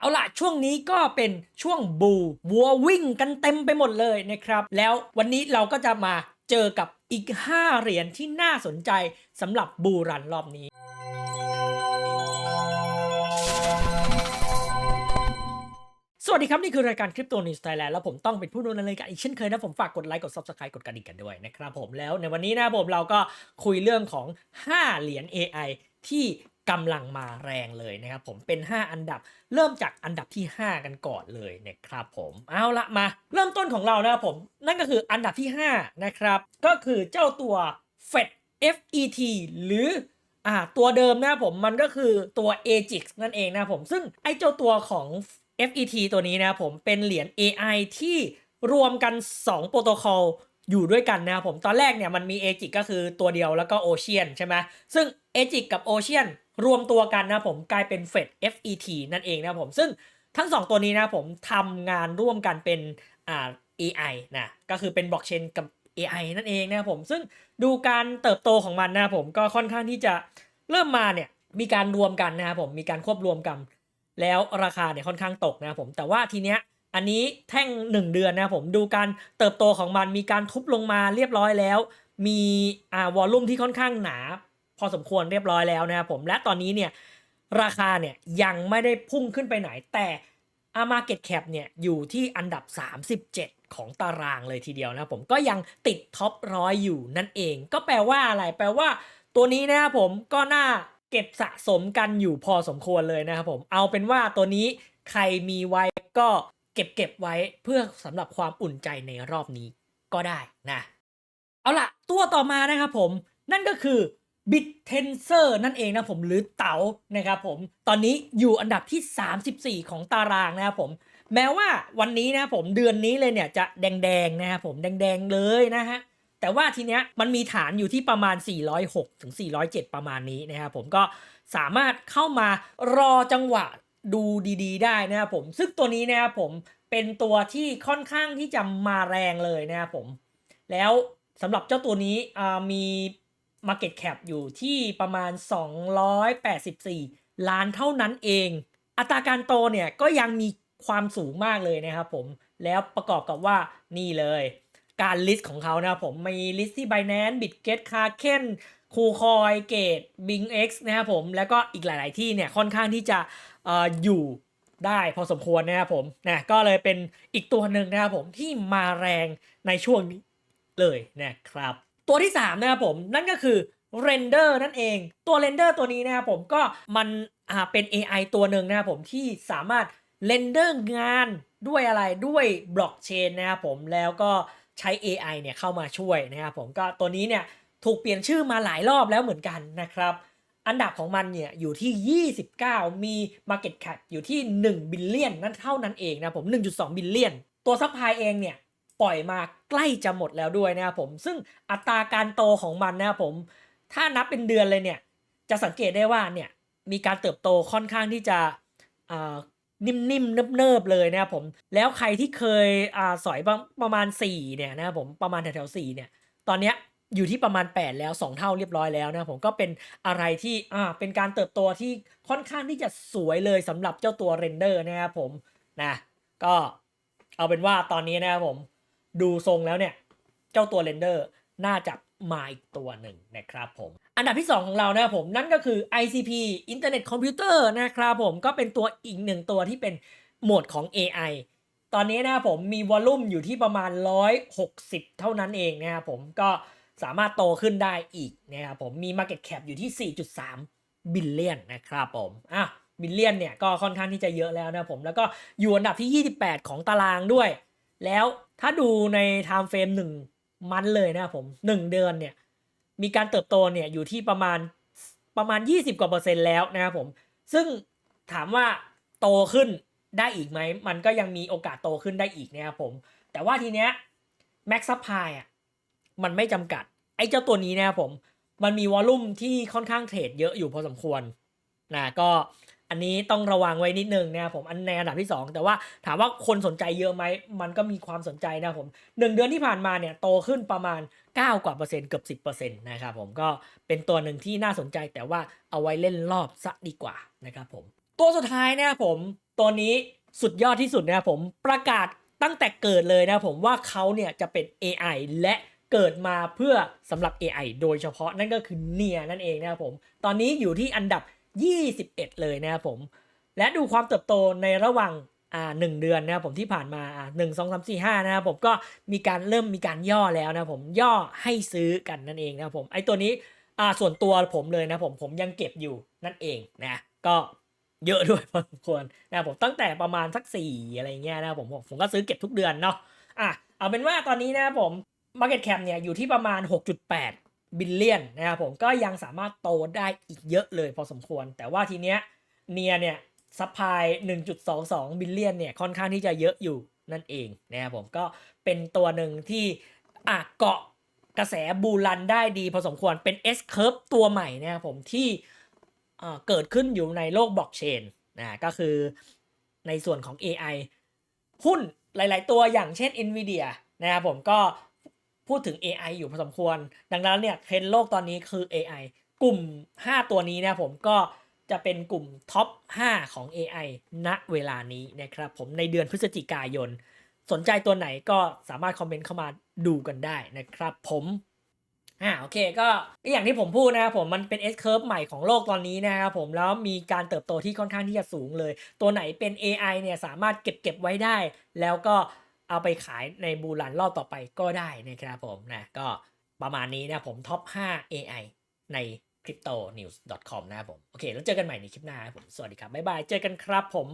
เอาล่ะ ช่วงนี้ก็เป็นช่วงบูวัววิ่งกันเต็มไปหมดเลยนะครับ แล้ววันนี้เราก็จะมาเจอกับอีก 5 เหรียญที่น่าสนใจสำหรับบูรันรอบนี้ สวัสดีครับ นี่คือรายการคริปโตนิวส์ไทยแลนด์แล้วผมต้องเป็นผู้ดำเนินรายการอีกเช่นเคยนะผมฝากกดไลค์กด Subscribe กดกระดิ่งกันด้วยนะครับผมแล้วในวันนี้นะผมเราก็คุยเรื่องของ 5 เหรียญ AI ที่ กำลังมาแรงเลยนะครับผมเป็น 5 อันดับ เริ่มจากอันดับที่ 5 กันก่อนเลยนะครับผมเอาละมาเริ่มต้นของเรานะครับผม นั่นก็คืออันดับที่ 5 นะครับ ก็คือเจ้าตัว FET FET หรืออ่าตัวเดิมนะครับผมมันก็คือตัว AGIX นั่นเองนะผมซึ่งไอ้เจ้าตัวของ FET ตัวนี้นะครับผมเป็นเหรียญ AI ที่รวมกัน 2 โปรโตคอล อยู่ด้วยกันนะครับผมตอนแรกเนี่ยมันมี AGIX ก็คือตัวเดียวแล้วก็ Ocean ใช่ไหมซึ่ง AGIX กับ Ocean รวมตัวกันนะครับผมกลายเป็น FET FET นั่นเองนะครับผมซึ่งทั้ง 2 ตัวนี้นะครับผมทำงานร่วมกันเป็นอ่า AI นะก็คือเป็นบล็อกเชนกับ AI นั่นเองนะครับผมซึ่งดูการเติบโตของมันนะครับผมก็ค่อนข้างที่จะเริ่มมาเนี่ยมีการรวมกันนะครับผมมีการควบรวมกัน แล้วราคาเนี่ยค่อนข้างตกนะครับผมแต่ว่าทีเนี้ย อันนี้แท่ง 1 เดือนนะผมดูการเติบโตของมันมีการทุบลงมาเรียบร้อยแล้ว มีอ่าวอลลุ่มที่ค่อนข้างหนา พอสมควรเรียบร้อยแล้วนะครับผมและตอนนี้เนี่ยราคาเนี่ยยังไม่ได้พุ่งขึ้นไปไหน แต่อามาเก็ตแคปเนี่ยอยู่ที่อันดับ 37 ของตารางเลยทีเดียวนะผมก็ยังติดท็อปร้อยอยู่นั่นเอง ก็แปลว่าอะไรแปลว่าตัวนี้นะครับผมก็น่าเก็บสะสมกันอยู่พอสมควรเลยนะครับผมเอาเป็นว่าตัวนี้ใครมีไว้ก็ เก็บเก็บไว้เพื่อสำหรับความอุ่นใจในรอบนี้ก็ได้นะ เอาล่ะตัวต่อมานะครับผมนั่นก็คือ b i t t e n s o r นั่นเองนะผมหรือเต๋านะครับผมตอนนี้อยู่อันดับที่ 34 ของตารางนะครับผมแม้ว่าวันนี้นะผมเดือนนี้เลยเนี่ยจะแดงๆนะครับผมแดงๆเลยนะฮะแต่ว่าทีเนี้ยมันมีฐานอยู่ที่ประมาณ 406ถึง407 ประมาณนี้นะครับผมก็สามารถเข้ามารอจังหวะ ดูดีๆ ได้นะครับผม ซึ่งตัวนี้นะครับผมเป็นตัวที่ค่อนข้างที่จะมาแรงเลยนะครับผม แล้วสำหรับเจ้าตัวนี้มี Market Cap อยู่ที่ประมาณ 284 ล้านเท่านั้นเอง อัตราการโตเนี่ยก็ยังมีความสูงมากเลยนะครับผม แล้วประกอบกับว่านี่เลย การลิสต์ของเขานะครับผม มีลิสต์ที่ Binance Bitget Kraken คูคอยเกต BingX นะครับผมแล้วก็อีกหลาย ๆ ที่เนี่ยค่อนข้างที่จะออยู่ได้พอสมควรนะครับผมนะก็เลยเป็นอีกตัวหนึ่งนะครับผมที่มาแรงในช่วงนี้เลยนะครับ ตัวที่ 3 นะครับผมนั่นก็คือ Render นั่นเอง ตัว Render ตัวนี้นะครับผมก็มันอ่าเป็น AI ตัวหนึ่งนะครับผมที่สามารถ Render งานด้วยอะไรด้วยบล็อกเชนนะครับผมแล้วก็ใช้ AI เนี่ยเข้ามาช่วยนะครับผมก็ตัวนี้เนี่ย ถูกเปลี่ยนชื่อมาหลายรอบแล้วเหมือนกันนะครับ อันดับของมันเนี่ยอยู่ที่ 29 มี Market Cap อยู่ที่ 1 บิลเลียนนั่นเท่านั้นเองนะผม 1.2 บิลเลียน ตัวซัพพลายเองเนี่ยปล่อยมาใกล้จะหมดแล้วด้วยนะครับผม ซึ่งอัตราการโตของมันนะครับผม ถ้านับเป็นเดือนเลยเนี่ย จะสังเกตได้ว่าเนี่ยมีการเติบโตค่อนข้างที่จะอ่านิ่มๆเนิบๆเลยนะครับผม แล้วใครที่เคยอ่าสอยประประมาณ 4 เนี่ยนะครับผมประมาณแถวๆ4เนี่ย ตอนเนี้ย อยู่ที่ประมาณ 8 แล้ว 2 เท่าเรียบร้อยแล้วนะผมก็เป็นอะไรที่อ่าเป็นการเติบโตที่ค่อนข้างที่จะสวยเลยสำหรับเจ้าตัวเรนเดอร์นะครับผมนะก็เอาเป็นว่าตอนนี้นะครับผมดูทรงแล้วเนี่ย เจ้าตัวเรนเดอร์น่าจะมาอีกตัวหนึ่งนะครับผม อันดับที่ 2 ของเรานะครับผมนั่นก็คือ ICP Internet Computer นะครับผมก็เป็นตัวอีกหนึ่งตัวที่เป็นโหมดของ AI ตอนนี้นะครับผมมีวอลลุ่มอยู่ที่ประมาณ 160 เท่านั้นเองนะครับผมก็ สามารถโตขึ้นได้อีกนะครับผมมี Market Cap อยู่ที่ 4.3 บิลเลียนนะครับผมอะบิลเลียนเนี่ยก็ค่อนข้างที่จะเยอะแล้วนะผมแล้วก็อยู่อันดับที่ 28 ของตารางด้วย แล้วถ้าดูใน time frame 1 มันเลยนะครับผม 1 เดือนเนี่ยมีการเติบโตเนี่ยอยู่ที่ประมาณประมาณ 20 กว่าเปอร์เซ็นต์แล้วนะครับผม ซึ่งถามว่าโตขึ้นได้อีกไหม มันก็ยังมีโอกาสโตขึ้นได้อีกนะครับผม แต่ว่าทีเนี้ย Max Supply อะ มันไม่จำกัด ไอ้เจ้าตัวนี้นะครับผม มันมีวอลลุ่มที่ค่อนข้างเทรดเยอะอยู่พอสมควรนะก็อันนี้ต้องระวังไว้นิดนึงนะครับผมอันในอันดับที่ 2 แต่ว่าถามว่าคนสนใจเยอะไหมมันก็มีความสนใจนะผมหนึ่งเดือนที่ผ่านมาเนี่ยโตขึ้นประมาณ 9 กว่าเปอร์เซ็นต์เกือบ 10เปอร์เซ็นต์นะครับผมก็เป็นตัวหนึ่งที่น่าสนใจแต่ว่าเอาไว้เล่นรอบซะดีกว่านะครับผมตัวสุดท้ายนะครับผมตัวนี้สุดยอดที่สุดนะครับผมประกาศตั้งแต่เกิดเลยนะครับผมว่าเขาเนี่ยจะเป็น AI และ เกิดมาเพื่อสำหรับ AI โดยเฉพาะนั่นก็คือเนียนั่นเองนะครับผม ตอนนี้อยู่ที่อันดับ 21 เลยนะครับผม และดูความเติบโตในระหว่างอ่าหนึ่งเดือนนะครับผมที่ผ่านมาอ่าหนึ่งสองสามสี่ห้านะครับผมก็มีการเริ่มมีการย่อแล้วนะครับผมย่อให้ซื้อกันนั่นเองนะครับผมไอตัวนี้อ่าส่วนตัวผมเลยนะผมผมยังเก็บอยู่นั่นเองนะก็เยอะด้วยพอสมควรนะครับผมตั้งแต่ประมาณสักสี่อะไรเงี้ยนะครับผมผมผมก็ซื้อเก็บทุกเดือนเนาะอะเอาเป็นว่าตอนนี้นะครับผม Market Cap เนี่ยอยู่ที่ประมาณ 6.8 บิลเลียนนะครับผมก็ยังสามารถโตได้อีกเยอะเลยพอสมควร แต่ว่าทีเนี้ยเนียเนี่ยซัพพลาย1.22 บิลเลียนเนี่ยค่อนข้างที่จะเยอะอยู่นั่นเองนะครับผมก็เป็นตัวหนึ่งที่อะเกาะกระแสบูรันได้ดีพอสมควรเป็น S curve ตัวใหม่นะครับผมที่เอ่อเกิดขึ้นอยู่ในโลกบล็อกเชนนะก็คือในส่วนของ AI หุ้นหลาย ๆ ตัวอย่างเช่น NVIDIA นะครับผมก็ พูดถึง AI อยู่พอสมควร ดังนั้นเนี่ยเทรนโลกตอนนี้คือ AI กลุ่ม 5 ตัวนี้นะผมก็จะเป็นกลุ่มท็อป 5 ของ AI ณเวลานี้นะครับผมในเดือนพฤศจิกายน สนใจตัวไหนก็สามารถคอมเมนต์เข้ามาดูกันได้นะครับผมอ่าโอเคก็อย่างที่ผมพูดนะครับผมมันเป็น S curve ใหม่ของโลกตอนนี้นะครับผมแล้วมีการเติบโตที่ค่อนข้างที่จะสูงเลย ตัวไหนเป็น AI เนี่ยสามารถเก็บเก็บไว้ได้ แล้วก็ เอาไปขายในบูรันรอบต่อไปก็ได้นะครับผมนะก็ประมาณนี้นะผมท็อป 5 AI ใน cryptonews.com นะครับผม โอเค แล้วเจอกันใหม่ในคลิปหน้าครับผม สวัสดีครับ บ๊ายบาย เจอกันครับผม